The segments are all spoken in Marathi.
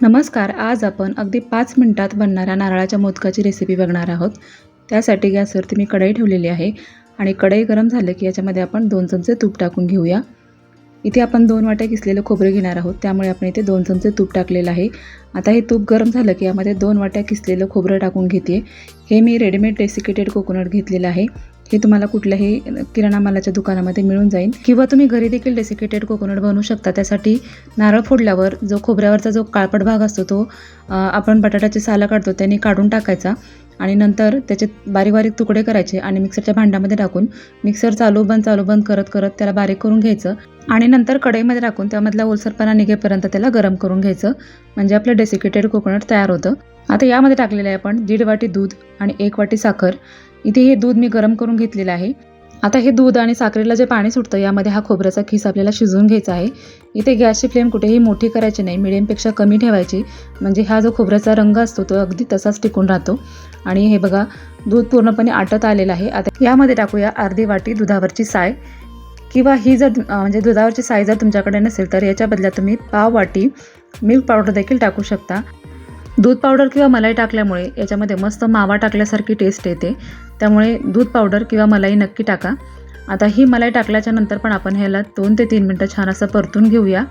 नमस्कार आज आपण अगदी पाच मिनिटात बनणाऱ्या नारळाच्या मोदकाची रेसिपी बघणार आहोत. त्यासाठी गॅसवरती मी कढई ठेवलेली आहे आणि कढई गरम झालं की याच्यामध्ये आपण दोन चमचे तूप टाकून घेऊया. इथे आपण दोन वाट्या किसलेलं खोबरं घेणार आहोत. त्यामुळे आपण इथे दोन चमचे तूप टाकलेलं आहे. आता हे तूप गरम झालं की यामध्ये दोन वाट्या किसलेलं खोबरं टाकून घेते हे मी रेडीमेड डेसिकेटेड कोकोनट घेतलेलं आहे. हे तुम्हाला कुठल्याही किराणा मालाच्या दुकानामध्ये मिळून जाईल. किंवा तुम्ही घरी देखील डेसिकेटेड कोकोनट बनवू शकता. त्यासाठी नारळ फोडल्यावर जो खोबऱ्यावरचा जो काळपट भाग असतो तो आपण बटाट्याचे सालं काढतो त्याने काढून टाकायचा. आणि नंतर त्याचे बारीक बारीक तुकडे करायचे आणि मिक्सरच्या भांड्यामध्ये टाकून मिक्सर चालू बंद चालू बंद करत करत त्याला बारीक करून घ्यायचं. आणि नंतर कढईमध्ये टाकून त्यामधला ओलसरपणा निघेपर्यंत त्याला गरम करून घ्यायचं. म्हणजे आपलं डेसिकेटेड कोकोनट तयार होतं. आता यामध्ये टाकलेलं आहे आपण दीड वाटी दूध आणि एक वाटी साखर. इथे हे दूध मी गरम करून घेतलेलं आहे. आता हे दूध आणि साखरेला जे पाणी सुटतं यामध्ये हा खोबऱ्याचा खीस आपल्याला शिजवून घ्यायचा आहे. इथे गॅसची फ्लेम कुठेही मोठी करायची नाही मिडियमपेक्षा कमी ठेवायची. म्हणजे हा जो खोबऱ्याचा रंग असतो तो अगदी तसाच टिकून राहतो. आणि हे बघा दूध पूर्णपणे आटत आलेलं आहे. आता यामध्ये टाकूया अर्धी वाटी दुधावरची साय. किंवा ही जर म्हणजे दुधावरची साय जर तुमच्याकडे नसेल तर याच्या बदल्यात तुम्ही पाव वाटी मिल्क पावडर देखील टाकू शकता. दूध पावडर किंवा मलाई टाकल्यामुळे याच्यामध्ये मस्त मावा टाकल्यासारखी टेस्ट येते. त्यामुळे दूध पावडर किंवा मलाई नक्की टाका. आता ही मलाई टाकल्याच्या नंतर पण आपण ह्याला दोन ते तीन मिनटं छान असं परतून घेऊया.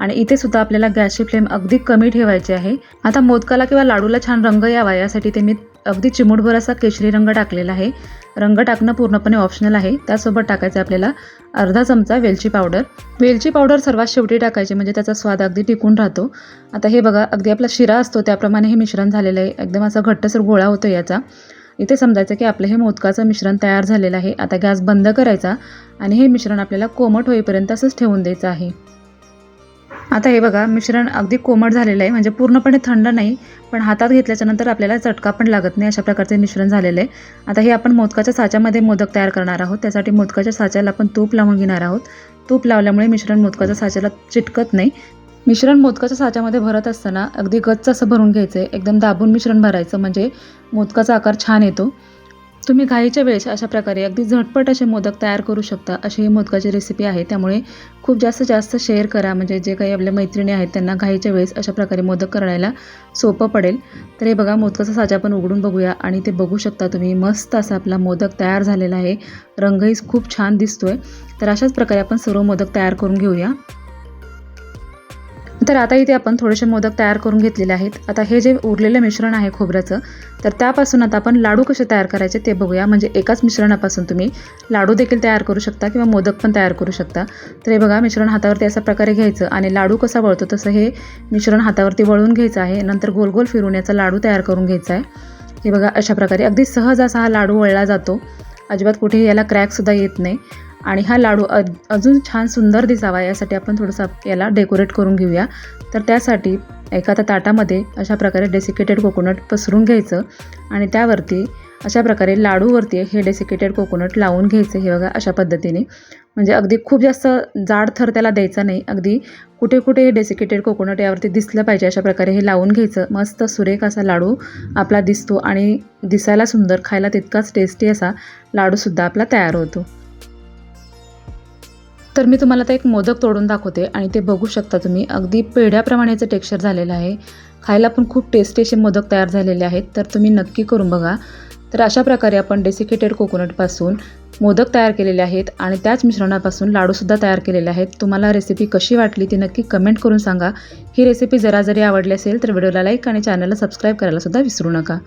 आणि इथे सुद्धा आपल्याला गॅसची फ्लेम अगदी कमी ठेवायची आहे. आता मोदकाला किंवा लाडूला छान रंग यावा यासाठी ते मी अगदी चिमूटभर असा केशरी रंग टाकलेला आहे. रंग टाकणं पूर्णपणे ऑप्शनल आहे. त्यासोबत टाकायचं आपल्याला अर्धा चमचा वेलची पावडर. वेलची पावडर सर्वात शेवटी टाकायची म्हणजे त्याचा स्वाद अगदी टिकून राहतो. आता हे बघा अगदी आपला शिरा असतो त्याप्रमाणे हे मिश्रण झालेलं आहे. एकदम असा घट्टसर गोळा होतो याचा. इथे समजायचं की आपलं हे मोदकाचं मिश्रण तयार झालेलं आहे. आता गॅस बंद करायचा आणि हे मिश्रण आपल्याला कोमट होईपर्यंत असंच ठेवून द्यायचं आहे. आता हे बघा मिश्रण अगदी कोमट झालेलं आहे. म्हणजे पूर्णपणे थंड नाही पण हातात घेतल्याच्यानंतर आपल्याला चटका पण लागत नाही अशा प्रकारचे मिश्रण झालेलं आहे. आता हे आपण मोदकाच्या साच्यामध्ये मोदक तयार करणार आहोत. त्यासाठी मोदकाच्या साच्याला आपण तूप लावून घेणार आहोत. तूप लावल्यामुळे मिश्रण मोदकाच्या साच्याला चिटकत नाही. मिश्रण मोदकाच्या साच्यामध्ये भरत असताना अगदी गच्च असं भरून घ्यायचं आहे एकदम दाबून मिश्रण भरायचं म्हणजे मोदकाचा आकार छान येतो. तुम्ही घाईच्या वेळेस अशा प्रकारे अगदी झटपट असे मोदक तयार करू शकता अशी ही मोदकाची रेसिपी आहे. त्यामुळे खूप जास्त जास्त शेअर करा. म्हणजे जे काही आपल्या मैत्रिणी आहेत त्यांना घाईच्या वेळेस अशा प्रकारे मोदक करायला सोपं पडेल. तर हे बघा मोदकाचा साचा आपण उघडून बघूया. आणि ते बघू शकता तुम्ही मस्त असा आपला मोदक तयार झालेला आहे. रंगही खूप छान दिसतोय. तर अशाच प्रकारे आपण सर्व मोदक तयार करून घेऊया. तर आता इथे आपण थोडेसे मोदक तयार करून घेतलेले आहेत. आता हे जे उरलेलं मिश्रण आहे खोबऱ्याचं तर त्यापासून आता आपण लाडू कसे तयार करायचे ते बघूया. म्हणजे एकाच मिश्रणापासून तुम्ही लाडू देखील तयार करू शकता किंवा मोदक पण तयार करू शकता. तर हे बघा मिश्रण हातावरती अशा प्रकारे घ्यायचं आणि लाडू कसा वळतो तसं हे मिश्रण हातावरती वळून घ्यायचं आहे. नंतर गोल गोल फिरून याचा लाडू तयार करून घ्यायचा आहे. हे बघा अशा प्रकारे अगदी सहज असा हा लाडू वळला जातो. अजिबात कुठेही याला क्रॅकसुद्धा येत नाही. आणि हा लाडू अजून छान सुंदर दिसावा यासाठी आपण थोडंसं याला डेकोरेट करून घेऊया. तर त्यासाठी एखाद्या ताटामध्ये अशा प्रकारे डेसिकेटेड कोकोनट पसरून घ्यायचं आणि त्यावरती अशा प्रकारे लाडूवरती हे डेसिकेटेड कोकोनट लावून घ्यायचं हे बघा अशा पद्धतीने. म्हणजे अगदी खूप जास्त जाड थर त्याला द्यायचा नाही अगदी कुठे कुठे हे डेसिकेटेड कोकोनट यावरती दिसलं पाहिजे अशा प्रकारे हे लावून घ्यायचं. मस्त सुरेख असा लाडू आपला दिसतो आणि दिसायला सुंदर खायला तितकाच टेस्टी असा लाडूसुद्धा आपला तयार होतो. तर मी तुम्हाला आता एक मोदक तोडून दाखवते आणि ते बघू शकता तुम्ही. अगदी पेढ्याप्रमाणेचं टेक्स्चर झालेलं आहे. खायला पण खूप टेस्टी असे मोदक तयार झालेले आहेत. तर तुम्ही नक्की करून बघा. तर अशा प्रकारे आपण डेसिकेटेड कोकोनटपासून मोदक तयार केलेले आहेत आणि त्याच मिश्रणापासून लाडूसुद्धा तयार केलेले आहेत. तुम्हाला रेसिपी कशी वाटली ती नक्की कमेंट करून सांगा. ही रेसिपी जरा जरी आवडली असेल तर व्हिडिओला लाईक आणि चॅनलला सबस्क्राईब करायला सुद्धा विसरू नका.